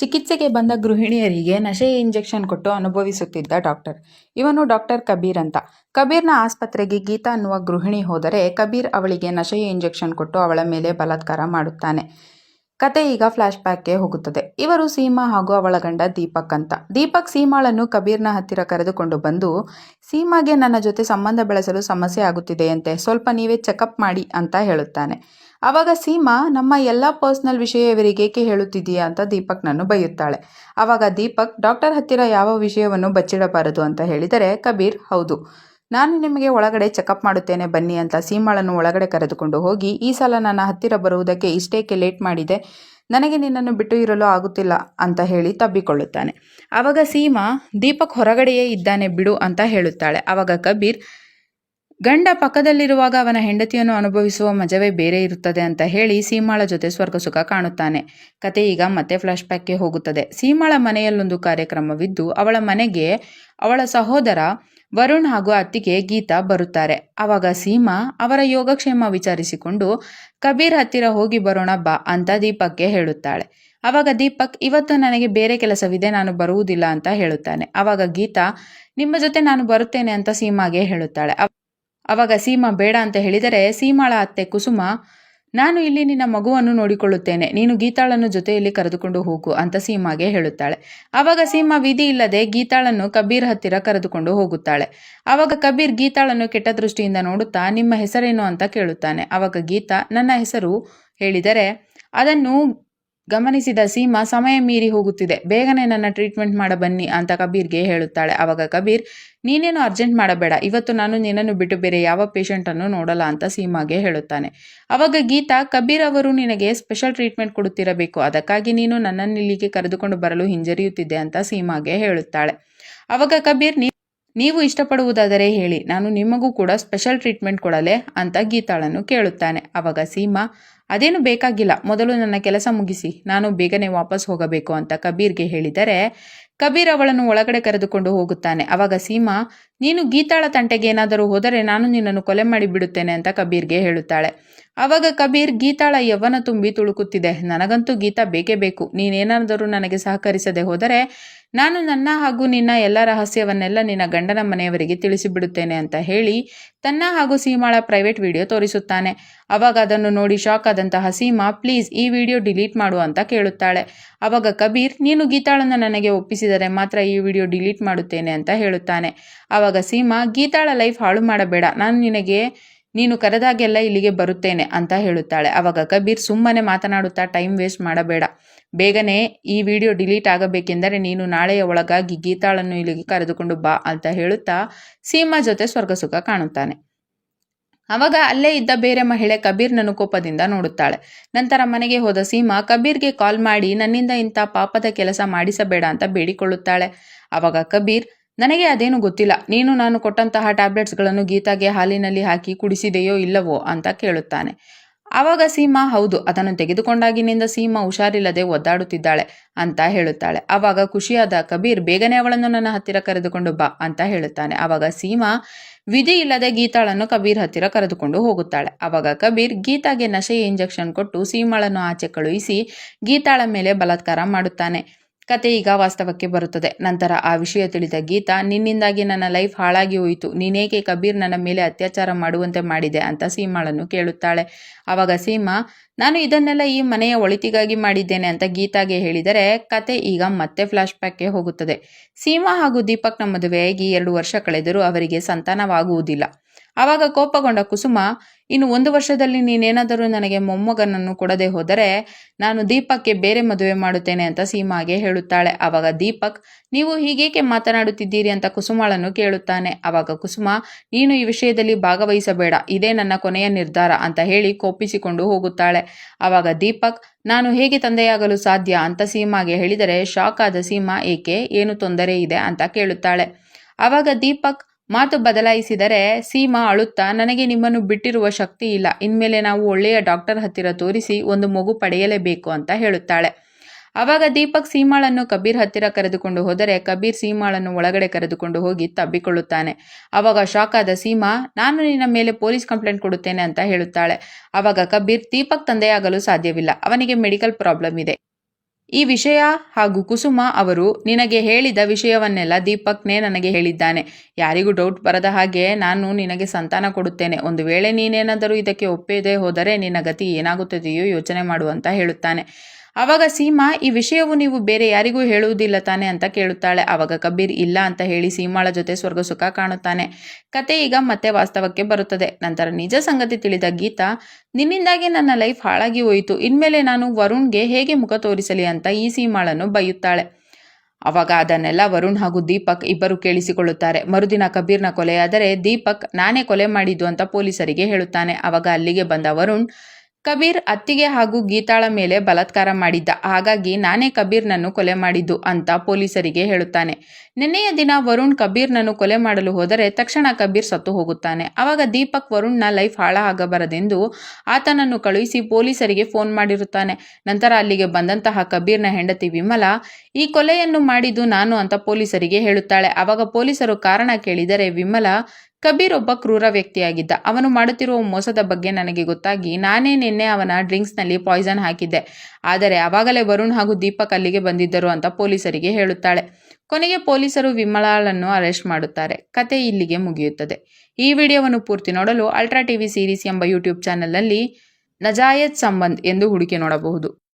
ಚಿಕಿತ್ಸೆಗೆ ಬಂದ ಗೃಹಿಣಿಯರಿಗೆ ನಶೆ ಇಂಜೆಕ್ಷನ್ ಕೊಟ್ಟು ಅನುಭವಿಸುತ್ತಿದ್ದ ಡಾಕ್ಟರ್. ಇವನು ಡಾಕ್ಟರ್ ಕಬೀರ್ ಅಂತ. ಕಬೀರ್ನ ಆಸ್ಪತ್ರೆಗೆ ಗೀತಾ ಅನ್ನುವ ಗೃಹಿಣಿ ಹೋದರೆ ಕಬೀರ್ ಅವಳಿಗೆ ನಶೆಯ ಇಂಜೆಕ್ಷನ್ ಕೊಟ್ಟು ಅವಳ ಮೇಲೆ ಬಲಾತ್ಕಾರ ಮಾಡುತ್ತಾನೆ. ಕತೆ ಈಗ ಫ್ಲಾಶ್ ಬ್ಯಾಕ್ಗೆ ಹೋಗುತ್ತದೆ. ಇವರು ಸೀಮಾ ಹಾಗೂ ಅವಳ ಗಂಡ ದೀಪಕ್ ಅಂತ. ದೀಪಕ್ ಸೀಮಾಳನ್ನು ಕಬೀರ್ನ ಹತ್ತಿರ ಕರೆದುಕೊಂಡು ಬಂದು, ಸೀಮಾಗೆ ನನ್ನ ಜೊತೆ ಸಂಬಂಧ ಬೆಳೆಸಲು ಸಮಸ್ಯೆ ಆಗುತ್ತಿದೆಯಂತೆ ಸ್ವಲ್ಪ ನೀವೇ ಚೆಕಪ್ ಮಾಡಿ ಅಂತ ಹೇಳುತ್ತಾನೆ. ಆವಾಗ ಸೀಮಾ, ನಮ್ಮ ಎಲ್ಲ ಪರ್ಸ್ನಲ್ ವಿಷಯ ಇವರಿಗೇಕೆ ಹೇಳುತ್ತಿದೆಯಾ ಅಂತ ದೀಪಕ್ನನ್ನು ಬೈಯುತ್ತಾಳೆ. ಆವಾಗ ದೀಪಕ್, ಡಾಕ್ಟರ್ ಹತ್ತಿರ ಯಾವ ವಿಷಯವನ್ನು ಬಚ್ಚಿಡಬಾರದು? ಅಂತ ಹೇಳಿದರೆ, ಕಬೀರ್, ಹೌದು. ನಾನು ನಿಮಗೆ ಒಳಗಡೆ ಚೆಕಪ್ ಮಾಡುತ್ತೇನೆ, ಬನ್ನಿ ಅಂತ ಸೀಮಾಳನ್ನು ಒಳಗಡೆ ಕರೆದುಕೊಂಡು ಹೋಗಿ, ಈ ಸಲ ನನ್ನ ಹತ್ತಿರ ಬರುವುದಕ್ಕೆ ಇಷ್ಟೇಕೆ ಲೇಟ್ ಮಾಡಿದೆ, ನನಗೆ ನಿನ್ನನ್ನು ಬಿಟ್ಟು ಇರಲು ಆಗುತ್ತಿಲ್ಲ ಅಂತ ಹೇಳಿ ತಬ್ಬಿಕೊಳ್ಳುತ್ತಾನೆ. ಆವಾಗ ಸೀಮಾ, ದೀಪಕ್ ಹೊರಗಡೆಯೇ ಇದ್ದಾನೆ ಬಿಡು ಅಂತ ಹೇಳುತ್ತಾಳೆ. ಆವಾಗ ಕಬೀರ್, ಗಂಡ ಪಕ್ಕದಲ್ಲಿರುವಾಗ ಅವನ ಹೆಂಡತಿಯನ್ನು ಅನುಭವಿಸುವ ಮಜವೇ ಬೇರೆ ಇರುತ್ತದೆ ಅಂತ ಹೇಳಿ ಸೀಮಾಳ ಜೊತೆ ಸ್ವರ್ಗ ಸುಖ ಕಾಣುತ್ತಾನೆ. ಕತೆ ಈಗ ಮತ್ತೆ ಫ್ಲಾಶ್ ಬ್ಯಾಕ್ಗೆ ಹೋಗುತ್ತದೆ. ಸೀಮಾಳ ಮನೆಯಲ್ಲೊಂದು ಕಾರ್ಯಕ್ರಮವಿದ್ದು, ಅವಳ ಮನೆಗೆ ಅವಳ ಸಹೋದರ ವರುಣ್ ಹಾಗೂ ಅತ್ತಿಗೆ ಗೀತಾ ಬರುತ್ತಾರೆ. ಆವಾಗ ಸೀಮಾ ಅವರ ಯೋಗಕ್ಷೇಮ ವಿಚಾರಿಸಿಕೊಂಡು, ಕಬೀರ್ ಹತ್ತಿರ ಹೋಗಿ ಬರೋಣ ಬಾ ಅಂತ ದೀಪಕ್ಗೆ ಹೇಳುತ್ತಾಳೆ. ಆವಾಗ ದೀಪಕ್, ಇವತ್ತು ನನಗೆ ಬೇರೆ ಕೆಲಸವಿದೆ, ನಾನು ಬರುವುದಿಲ್ಲ ಅಂತ ಹೇಳುತ್ತಾನೆ. ಆವಾಗ ಗೀತಾ, ನಿಮ್ಮ ಜೊತೆ ನಾನು ಬರುತ್ತೇನೆ ಅಂತ ಸೀಮಾಗೆ ಹೇಳುತ್ತಾಳೆ. ಅವಾಗ ಸೀಮಾ, ಬೇಡ ಅಂತ ಹೇಳಿದರೆ, ಸೀಮಾಳ ಅತ್ತೆ ಕುಸುಮ ನಾನು ಇಲ್ಲಿ ನಿನ್ನ ಮಗುವನ್ನು ನೋಡಿಕೊಳ್ಳುತ್ತೇನೆ. ನೀನು ಗೀತಾಳನ್ನು ಜೊತೆಯಲ್ಲಿ ಕರೆದುಕೊಂಡು ಹೋಗು ಅಂತ ಸೀಮಾಗೆ ಹೇಳುತ್ತಾಳೆ. ಆವಾಗ ಸೀಮಾ ವಿಧಿ ಇಲ್ಲದೆ ಗೀತಾಳನ್ನು ಕಬೀರ್ ಹತ್ತಿರ ಕರೆದುಕೊಂಡು ಹೋಗುತ್ತಾಳೆ. ಆವಾಗ ಕಬೀರ್ ಗೀತಾಳನ್ನು ಕೆಟ್ಟ ದೃಷ್ಟಿಯಿಂದ ನೋಡುತ್ತಾ, ನಿಮ್ಮ ಹೆಸರೇನು ಅಂತ ಕೇಳುತ್ತಾನೆ. ಆವಾಗ ಗೀತಾ, ನನ್ನ ಹೆಸರು ಹೇಳಿದರೆ ಅದನ್ನು ಗಮನಿಸಿದ ಸೀಮಾ ಸಮಯ ಮೀರಿ ಹೋಗುತ್ತಿದೆ. ಬೇಗನೆ ನನ್ನ ಟ್ರೀಟ್ಮೆಂಟ್ ಮಾಡ ಬನ್ನಿ ಅಂತ ಕಬೀರ್ಗೆ ಹೇಳುತ್ತಾಳೆ. ಆವಾಗ ಕಬೀರ್, ನೀನೇನು ಅರ್ಜೆಂಟ್ ಮಾಡಬೇಡ. ಇವತ್ತು ನಾನು ನಿನ್ನನ್ನು ಬಿಟ್ಟು ಬೇರೆ ಯಾವ ಪೇಷಂಟನ್ನು ನೋಡಲ್ಲ ಅಂತ ಸೀಮಾಗೆ ಹೇಳುತ್ತಾನೆ. ಅವಾಗ ಗೀತಾ, ಕಬೀರ್ ಅವರು ನಿನಗೆ ಸ್ಪೆಷಲ್ ಟ್ರೀಟ್ಮೆಂಟ್ ಕೊಡುತ್ತಿರಬೇಕು. ಅದಕ್ಕಾಗಿ ನೀನು ನನ್ನನ್ನು ಇಲ್ಲಿಗೆ ಕರೆದುಕೊಂಡು ಬರಲು ಹಿಂಜರಿಯುತ್ತಿದ್ದೆ ಅಂತ ಸೀಮಾಗೆ ಹೇಳುತ್ತಾಳೆ. ಅವಾಗ ಕಬೀರ್ ನೀ ನೀವು ಇಷ್ಟಪಡುವುದಾದರೆ ಹೇಳಿ, ನಾನು ನಿಮಗೂ ಕೂಡ ಸ್ಪೆಷಲ್ ಟ್ರೀಟ್ಮೆಂಟ್ ಕೊಡಲೆ ಅಂತ ಗೀತಾಳನ್ನು ಕೇಳುತ್ತಾನೆ. ಅವಾಗ ಸೀಮಾ, ಅದೇನು ಬೇಕಾಗಿಲ್ಲ, ಮೊದಲು ನನ್ನ ಕೆಲಸ ಮುಗಿಸಿ, ನಾನು ಬೇಗನೆ ವಾಪಸ್ ಹೋಗಬೇಕು ಅಂತ ಕಬೀರ್ಗೆ ಹೇಳಿದರೆ, ಕಬೀರ್ ಅವಳನ್ನು ಒಳಗಡೆ ಕರೆದುಕೊಂಡು ಹೋಗುತ್ತಾನೆ. ಅವಾಗ ಸೀಮಾ, ನೀನು ಗೀತಾಳ ತಂಟೆಗೆ ಏನಾದರೂ ಹೋದರೆ ನಾನು ನಿನ್ನನ್ನು ಕೊಲೆ ಮಾಡಿ ಬಿಡುತ್ತೇನೆ ಅಂತ ಕಬೀರ್ಗೆ ಹೇಳುತ್ತಾಳೆ. ಆವಾಗ ಕಬೀರ್ ಗೀತಾಳ ಯವ್ವನ ತುಂಬಿ ತುಳುಕುತ್ತಿದೆ. ನನಗಂತೂ ಗೀತಾ ಬೇಕೇ ಬೇಕು. ನೀನೇನಾದರೂ ನನಗೆ ಸಹಕರಿಸದೆ ಹೋದರೆ ನಾನು ನನ್ನ ಹಾಗೂ ನಿನ್ನ ಎಲ್ಲ ರಹಸ್ಯವನ್ನೆಲ್ಲ ನಿನ್ನ ಗಂಡನ ಮನೆಯವರಿಗೆ ತಿಳಿಸಿಬಿಡುತ್ತೇನೆ ಅಂತ ಹೇಳಿ ತನ್ನ ಹಾಗೂ ಸೀಮಾಳ ಪ್ರೈವೇಟ್ ವಿಡಿಯೋ ತೋರಿಸುತ್ತಾನೆ. ಅವಾಗ ಅದನ್ನು ನೋಡಿ ಶಾಕ್ ಆದಂತಹ ಸೀಮಾ, ಪ್ಲೀಸ್ ಈ ವಿಡಿಯೋ ಡಿಲೀಟ್ ಮಾಡು ಅಂತ ಕೇಳುತ್ತಾಳೆ. ಅವಾಗ ಕಬೀರ್, ನೀನು ಗೀತಾಳನ್ನು ನನಗೆ ಒಪ್ಪಿಸಿದರೆ ಮಾತ್ರ ಈ ವಿಡಿಯೋ ಡಿಲೀಟ್ ಮಾಡುತ್ತೇನೆ ಅಂತ ಹೇಳುತ್ತಾನೆ. ಅವಾಗ ಸೀಮಾ, ಗೀತಾಳ ಲೈಫ್ ಹಾಳು ಮಾಡಬೇಡ. ನಾನು ನಿನಗೆ ನೀನು ಕರೆದಾಗೆಲ್ಲ ಇಲ್ಲಿಗೆ ಬರುತ್ತೇನೆ ಅಂತ ಹೇಳುತ್ತಾಳೆ. ಅವಾಗ ಕಬೀರ್ ಸುಮ್ಮನೆ ಮಾತನಾಡುತ್ತಾ ಟೈಮ್ ವೇಸ್ಟ್ ಮಾಡಬೇಡ. ಬೇಗನೆ ಈ ವಿಡಿಯೋ ಡಿಲೀಟ್ ಆಗಬೇಕೆಂದರೆ ನೀನು ನಾಳೆಯ ಒಳಗಾಗಿ ಗೀತಾಳನ್ನು ಇಲ್ಲಿಗೆ ಕರೆದುಕೊಂಡು ಬಾ ಅಂತ ಹೇಳುತ್ತಾ ಸೀಮಾ ಜೊತೆ ಸ್ವರ್ಗಸುಖ ಕಾಣುತ್ತಾನೆ. ಅವಾಗ ಅಲ್ಲೇ ಇದ್ದ ಬೇರೆ ಮಹಿಳೆ ಕಬೀರ್ನನ್ನು ಕೋಪದಿಂದ ನೋಡುತ್ತಾಳೆ. ನಂತರ ಮನೆಗೆ ಹೋದ ಸೀಮಾ ಕಬೀರ್ಗೆ ಕಾಲ್ ಮಾಡಿ ನನ್ನಿಂದ ಇಂಥ ಪಾಪದ ಕೆಲಸ ಮಾಡಿಸಬೇಡ ಅಂತ ಬೇಡಿಕೊಳ್ಳುತ್ತಾಳೆ. ಅವಾಗ ಕಬೀರ್ ನನಗೆ ಅದೇನು ಗೊತ್ತಿಲ್ಲ. ನೀನು ನಾನು ಕೊಟ್ಟಂತಹ ಟ್ಯಾಬ್ಲೆಟ್ಸ್ಗಳನ್ನು ಗೀತಾಗೆ ಹಾಲಿನಲ್ಲಿ ಹಾಕಿ ಕುಡಿಸಿದೆಯೋ ಇಲ್ಲವೋ ಅಂತ ಕೇಳುತ್ತಾನೆ. ಆವಾಗ ಸೀಮಾ, ಹೌದು, ಅದನ್ನು ತೆಗೆದುಕೊಂಡಾಗಿನಿಂದ ಸೀಮಾ ಹುಷಾರಿಲ್ಲದೆ ಒದ್ದಾಡುತ್ತಿದ್ದಾಳೆ ಅಂತ ಹೇಳುತ್ತಾಳೆ. ಆವಾಗ ಖುಷಿಯಾದ ಕಬೀರ್, ಬೇಗನೆ ಅವಳನ್ನು ನನ್ನ ಹತ್ತಿರ ಕರೆದುಕೊಂಡು ಬಾ ಅಂತ ಹೇಳುತ್ತಾನೆ. ಆವಾಗ ಸೀಮಾ, ವಿಧಿ ಇಲ್ಲದೆ ಗೀತಾಳನ್ನು ಕಬೀರ್ ಹತ್ತಿರ ಕರೆದುಕೊಂಡು ಹೋಗುತ್ತಾಳೆ. ಆವಾಗ ಕಬೀರ್ ಗೀತಾಗೆ ನಶೆಯ ಇಂಜೆಕ್ಷನ್ ಕೊಟ್ಟು ಸೀಮಾಳನ್ನು ಆಚೆ ಕಳುಹಿಸಿ ಗೀತಾಳ ಮೇಲೆ ಬಲಾತ್ಕಾರ ಮಾಡುತ್ತಾನೆ. ಕತೆ ಈಗ ವಾಸ್ತವಕ್ಕೆ ಬರುತ್ತದೆ. ನಂತರ ಆ ವಿಷಯ ತಿಳಿದ ಗೀತಾ, ನಿನ್ನಿಂದಾಗಿ ನನ್ನ ಲೈಫ್ ಹಾಳಾಗಿ ಹೋಯಿತು. ನೀನೇಕೆ ಕಬೀರ್ ನನ್ನ ಮೇಲೆ ಅತ್ಯಾಚಾರ ಮಾಡುವಂತೆ ಮಾಡಿದೆ ಅಂತ ಸೀಮಾಳನ್ನು ಕೇಳುತ್ತಾಳೆ. ಆವಾಗ ಸೀಮಾ, ನಾನು ಇದನ್ನೆಲ್ಲ ಈ ಮನೆಯ ಒಳಿತಿಗಾಗಿ ಮಾಡಿದ್ದೇನೆ ಅಂತ ಗೀತಾಗೆ ಹೇಳಿದರೆ ಕತೆ ಈಗ ಮತ್ತೆ ಫ್ಲಾಶ್ ಬ್ಯಾಕ್ಗೆ ಹೋಗುತ್ತದೆ. ಸೀಮಾ ಹಾಗೂ ದೀಪಕ್ನ ಮದುವೆಯಾಗಿ ಎರಡು ವರ್ಷ ಕಳೆದರೂ ಅವರಿಗೆ ಸಂತಾನವಾಗುವುದಿಲ್ಲ. ಆವಾಗ ಕೋಪಗೊಂಡ ಕುಸುಮ, ಇನ್ನು ಒಂದು ವರ್ಷದಲ್ಲಿ ನೀನೇನಾದರೂ ನನಗೆ ಮೊಮ್ಮಗನನ್ನು ಕೊಡದೆ ಹೋದರೆ ನಾನು ದೀಪಕ್ಗೆ ಬೇರೆ ಮದುವೆ ಮಾಡುತ್ತೇನೆ ಅಂತ ಸೀಮಾಗೆ ಹೇಳುತ್ತಾಳೆ. ಆವಾಗ ದೀಪಕ್, ನೀವು ಹೀಗೇಕೆ ಮಾತನಾಡುತ್ತಿದ್ದೀರಿ? ಅಂತ ಕುಸುಮಾಳನ್ನು ಕೇಳುತ್ತಾನೆ. ಆವಾಗ ಕುಸುಮ, ನೀನು ಈ ವಿಷಯದಲ್ಲಿ ಭಾಗವಹಿಸಬೇಡ. ಇದೇ ನನ್ನ ಕೊನೆಯ ನಿರ್ಧಾರ ಅಂತ ಹೇಳಿ ಕೋಪಿಸಿಕೊಂಡು ಹೋಗುತ್ತಾಳೆ. ಆವಾಗ ದೀಪಕ್, ನಾನು ಹೇಗೆ ತಂದೆಯಾಗಲು ಸಾಧ್ಯ? ಅಂತ ಸೀಮಾಗೆ ಹೇಳಿದರೆ, ಶಾಕ್ ಆದ ಸೀಮಾ, ಏಕೆ? ಏನು ತೊಂದರೆ ಇದೆ? ಅಂತ ಕೇಳುತ್ತಾಳೆ. ಆವಾಗ ದೀಪಕ್ ಮಾತು ಬದಲಾಯಿಸಿದರೆ ಸೀಮಾ ಅಳುತ್ತಾ, ನನಗೆ ನಿಮ್ಮನ್ನು ಬಿಟ್ಟಿರುವ ಶಕ್ತಿ ಇಲ್ಲ. ಇನ್ಮೇಲೆ ನಾವು ಒಳ್ಳೆಯ ಡಾಕ್ಟರ್ ಹತ್ತಿರ ತೋರಿಸಿ ಒಂದು ಮಗು ಪಡೆಯಲೇಬೇಕು ಅಂತ ಹೇಳುತ್ತಾಳೆ. ಆವಾಗ ದೀಪಕ್ ಸೀಮಾಳನ್ನು ಕಬೀರ್ ಹತ್ತಿರ ಕರೆದುಕೊಂಡು ಹೋದರೆ ಕಬೀರ್ ಸೀಮಾಳನ್ನು ಒಳಗಡೆ ಕರೆದುಕೊಂಡು ಹೋಗಿ ತಬ್ಬಿಕೊಳ್ಳುತ್ತಾನೆ. ಆವಾಗ ಶಾಕ್ ಆದ ಸೀಮಾ, ನಾನು ನಿನ್ನ ಮೇಲೆ ಪೊಲೀಸ್ ಕಂಪ್ಲೇಂಟ್ ಕೊಡುತ್ತೇನೆ ಅಂತ ಹೇಳುತ್ತಾಳೆ. ಆವಾಗ ಕಬೀರ್, ದೀಪಕ್ ತಂದೆಯಾಗಲು ಸಾಧ್ಯವಿಲ್ಲ. ಅವನಿಗೆ ಮೆಡಿಕಲ್ ಪ್ರಾಬ್ಲಮ್ ಇದೆ. ಈ ವಿಷಯ ಹಾಗೂ ಕುಸುಮ ಅವರು ನಿನಗೆ ಹೇಳಿದ ವಿಷಯವನ್ನೆಲ್ಲ ದೀಪಕ್ನೇ ನನಗೆ ಹೇಳಿದ್ದಾನೆ. ಯಾರಿಗೂ ಡೌಟ್ ಬರದ ಹಾಗೆ ನಾನು ನಿನಗೆ ಸಂತಾನ ಕೊಡುತ್ತೇನೆ. ಒಂದು ವೇಳೆ ನೀನೇನಾದರೂ ಇದಕ್ಕೆ ಒಪ್ಪದೆ ಹೋದರೆ ನಿನ್ನ ಗತಿ ಏನಾಗುತ್ತದೆಯೋ ಯೋಚನೆ ಮಾಡು ಅಂತ ಹೇಳುತ್ತಾನೆ. ಆವಾಗ ಸೀಮಾ, ಈ ವಿಷಯವು ನೀವು ಬೇರೆ ಯಾರಿಗೂ ಹೇಳುವುದಿಲ್ಲ ತಾನೆ ಅಂತ ಕೇಳುತ್ತಾಳೆ. ಆವಾಗ ಕಬೀರ್, ಇಲ್ಲ ಅಂತ ಹೇಳಿ ಸೀಮಾಳ ಜೊತೆ ಸ್ವರ್ಗ ಸುಖ ಕಾಣುತ್ತಾನೆ. ಕತೆ ಈಗ ಮತ್ತೆ ವಾಸ್ತವಕ್ಕೆ ಬರುತ್ತದೆ. ನಂತರ ನಿಜ ಸಂಗತಿ ತಿಳಿದ ಗೀತಾ, ನಿನ್ನಿಂದಾಗಿ ನನ್ನ ಲೈಫ್ ಹಾಳಾಗಿ ಹೋಯಿತು. ಇನ್ಮೇಲೆ ನಾನು ವರುಣ್ಗೆ ಹೇಗೆ ಮುಖ ತೋರಿಸಲಿ ಅಂತ ಈ ಸೀಮಾಳನ್ನು ಬೈಯುತ್ತಾಳೆ. ಅವಾಗ ಅದನ್ನೆಲ್ಲ ವರುಣ್ ಹಾಗೂ ದೀಪಕ್ ಇಬ್ಬರು ಕೇಳಿಸಿಕೊಳ್ಳುತ್ತಾರೆ. ಮರುದಿನ ಕಬೀರ್ನ ಕೊಲೆಯಾದರೆ ದೀಪಕ್, ನಾನೇ ಕೊಲೆ ಮಾಡಿದ್ದು ಅಂತ ಪೊಲೀಸರಿಗೆ ಹೇಳುತ್ತಾನೆ. ಅವಾಗ ಅಲ್ಲಿಗೆ ಬಂದ ವರುಣ್ ಕಬೀರ್ ಅತ್ತಿಗೆ ಹಾಗೂ ಗೀತಾಳ ಮೇಲೆ ಬಲಾತ್ಕಾರ ಮಾಡಿದ್ದ. ಹಾಗಾಗಿ ನಾನೇ ಕಬೀರ್ನನ್ನು ಕೊಲೆ ಮಾಡಿದ್ದು ಅಂತ ಪೊಲೀಸರಿಗೆ ಹೇಳುತ್ತಾನೆ. ನಿನ್ನೆಯ ದಿನ ವರುಣ್ ಕಬೀರ್ನನ್ನು ಕೊಲೆ ಮಾಡಲು ಹೋದರೆ ತಕ್ಷಣ ಕಬೀರ್ ಸತ್ತು ಹೋಗುತ್ತಾನೆ. ಆವಾಗ ದೀಪಕ್ ವರುಣ್ನ ಲೈಫ್ ಹಾಳಾಗಬಾರದೆಂದು ಆತನನ್ನು ಕಳುಹಿಸಿ ಪೊಲೀಸರಿಗೆ ಫೋನ್ ಮಾಡಿರುತ್ತಾನೆ. ನಂತರ ಅಲ್ಲಿಗೆ ಬಂದಂತಹ ಕಬೀರ್ನ ಹೆಂಡತಿ ವಿಮಲ, ಈ ಕೊಲೆಯನ್ನು ಮಾಡಿದ್ದು ನಾನು ಅಂತ ಪೊಲೀಸರಿಗೆ ಹೇಳುತ್ತಾಳೆ. ಆವಾಗ ಪೊಲೀಸರು ಕಾರಣ ಕೇಳಿದರೆ ವಿಮಲಾ ಕಬೀರ್ ಒಬ್ಬ ಕ್ರೂರ ವ್ಯಕ್ತಿಯಾಗಿದ್ದ. ಅವನು ಮಾಡುತ್ತಿರುವ ಮೋಸದ ಬಗ್ಗೆ ನನಗೆ ಗೊತ್ತಾಗಿ ನಾನೇ ನಿನ್ನೆ ಅವನ ಡ್ರಿಂಕ್ಸ್ನಲ್ಲಿ ಪಾಯ್ಸನ್ ಹಾಕಿದ್ದೆ. ಆದರೆ ಅವಾಗಲೇ ವರುಣ್ ಹಾಗೂ ದೀಪಕ್ ಅಲ್ಲಿಗೆ ಬಂದಿದ್ದರು ಅಂತ ಪೊಲೀಸರಿಗೆ ಹೇಳುತ್ತಾಳೆ. ಕೊನೆಗೆ ಪೊಲೀಸರು ವಿಮಲಾಳನ್ನು ಅರೆಸ್ಟ್ ಮಾಡುತ್ತಾರೆ. ಕತೆ ಇಲ್ಲಿಗೆ ಮುಗಿಯುತ್ತದೆ. ಈ ವಿಡಿಯೋವನ್ನು ಪೂರ್ತಿ ನೋಡಲು ಅಲ್ಟ್ರಾ ಟಿವಿ ಸೀರೀಸ್ ಎಂಬ ಯೂಟ್ಯೂಬ್ ಚಾನಲ್ನಲ್ಲಿ ನಜಾಯತ್ ಸಂಬಂಧ್ ಎಂದು ಹುಡುಕಿ ನೋಡಬಹುದು.